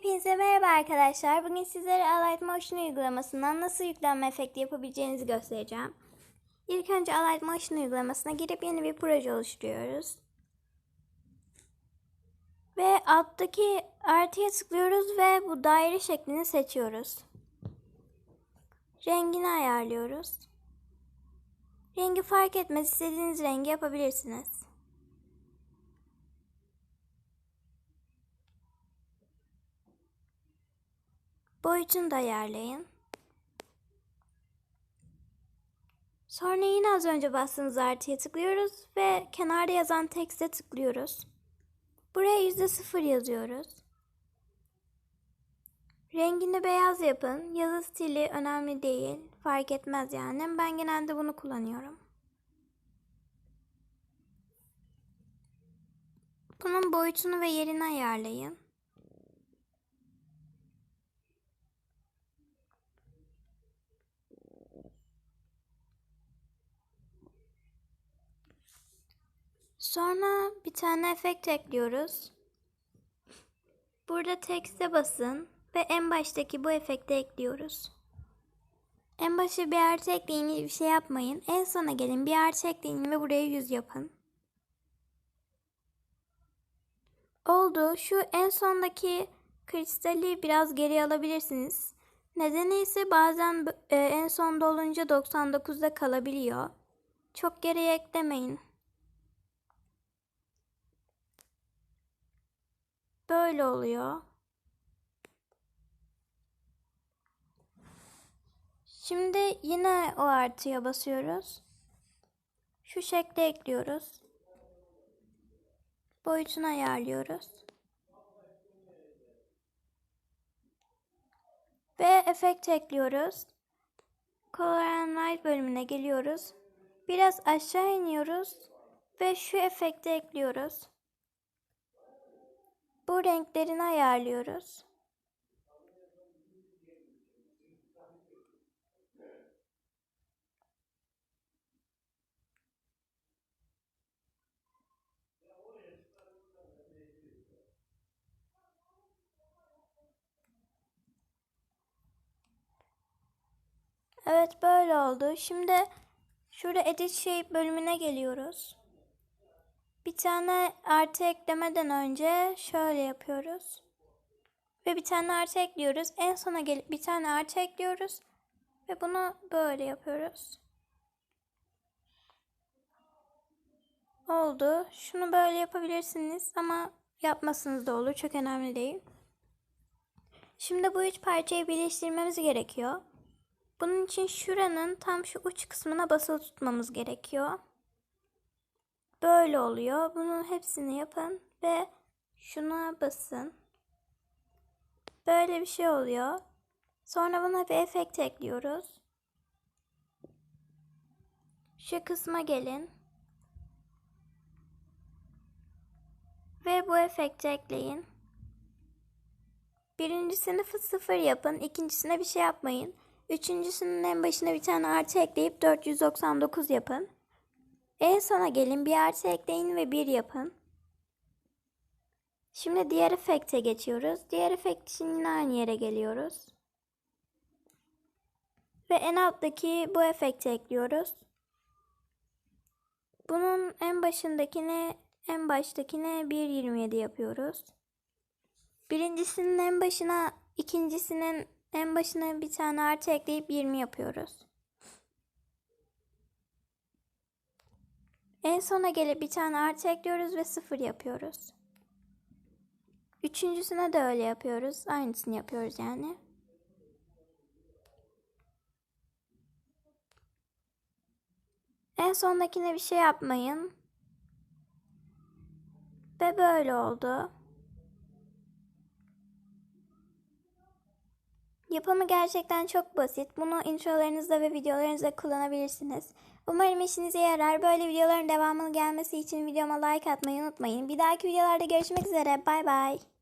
Hepinize merhaba arkadaşlar. Bugün sizlere Alight Motion uygulamasından nasıl yüklenme efekti yapabileceğinizi göstereceğim. İlk önce Alight Motion uygulamasına girip yeni bir proje oluşturuyoruz. Ve alttaki artıya tıklıyoruz ve bu daire şeklini seçiyoruz. Rengini ayarlıyoruz. Rengi fark etmez istediğiniz rengi yapabilirsiniz. Boyutunu da ayarlayın. Sonra yine az önce bastığımız artıya tıklıyoruz ve kenarda yazan tekste tıklıyoruz. Buraya %0 yazıyoruz. Rengini beyaz yapın. Yazı stili önemli değil. Fark etmez yani. Ben genelde bunu kullanıyorum. Bunun boyutunu ve yerini ayarlayın. Sonra bir tane efekt ekliyoruz. Burada tekste basın ve en baştaki bu efekti ekliyoruz. En başa bir artı ekleyin bir şey yapmayın. En sona gelin bir artı ekleyin ve buraya yüz yapın. Oldu. Şu en sondaki kristali biraz geri alabilirsiniz. Nedeni ise bazen e, en sonda olunca 99'da kalabiliyor. Çok geriye eklemeyin. Böyle oluyor. Şimdi yine o artıya basıyoruz. Şu şekle ekliyoruz. Boyutunu ayarlıyoruz. Ve efekt ekliyoruz. Color and Light bölümüne geliyoruz. Biraz aşağı iniyoruz ve şu efekti ekliyoruz. Bu renklerini ayarlıyoruz. Evet böyle oldu. Şimdi şurada Edit Shape bölümüne geliyoruz. Bir tane artı eklemeden önce şöyle yapıyoruz. Ve bir tane artı ekliyoruz. En sona gelip bir tane artı ekliyoruz. Ve bunu böyle yapıyoruz. Oldu. Şunu böyle yapabilirsiniz ama yapmasınız da olur. Çok önemli değil. Şimdi bu üç parçayı birleştirmemiz gerekiyor. Bunun için şuranın tam şu uç kısmına basılı tutmamız gerekiyor. Böyle oluyor. Bunun hepsini yapın ve şuna basın. Böyle bir şey oluyor. Sonra buna bir efekt ekliyoruz. Şu kısma gelin. Ve bu efekti ekleyin. Birincisini sıfır yapın. ikincisine bir şey yapmayın. Üçüncüsünün en başına bir tane artı ekleyip 499 yapın. En sona gelin bir artı ekleyin ve bir yapın. Şimdi diğer efekte geçiyoruz. Diğer efekt için yine aynı yere geliyoruz. Ve en alttaki bu efekti ekliyoruz. Bunun en başındakine en baştakine 1.27 yapıyoruz. Birincisinin en başına ikincisinin en başına bir tane artı ekleyip 20 yapıyoruz. En sona gelip bir tane artı ekliyoruz ve sıfır yapıyoruz. Üçüncüsüne de öyle yapıyoruz. Aynısını yapıyoruz yani. En sondakine bir şey yapmayın. Ve böyle oldu. Yapımı gerçekten çok basit. Bunu introlarınızda ve videolarınızda kullanabilirsiniz. Umarım işinize yarar. Böyle videoların devamını gelmesi için videoma like atmayı unutmayın. Bir dahaki videolarda görüşmek üzere. Bay bay.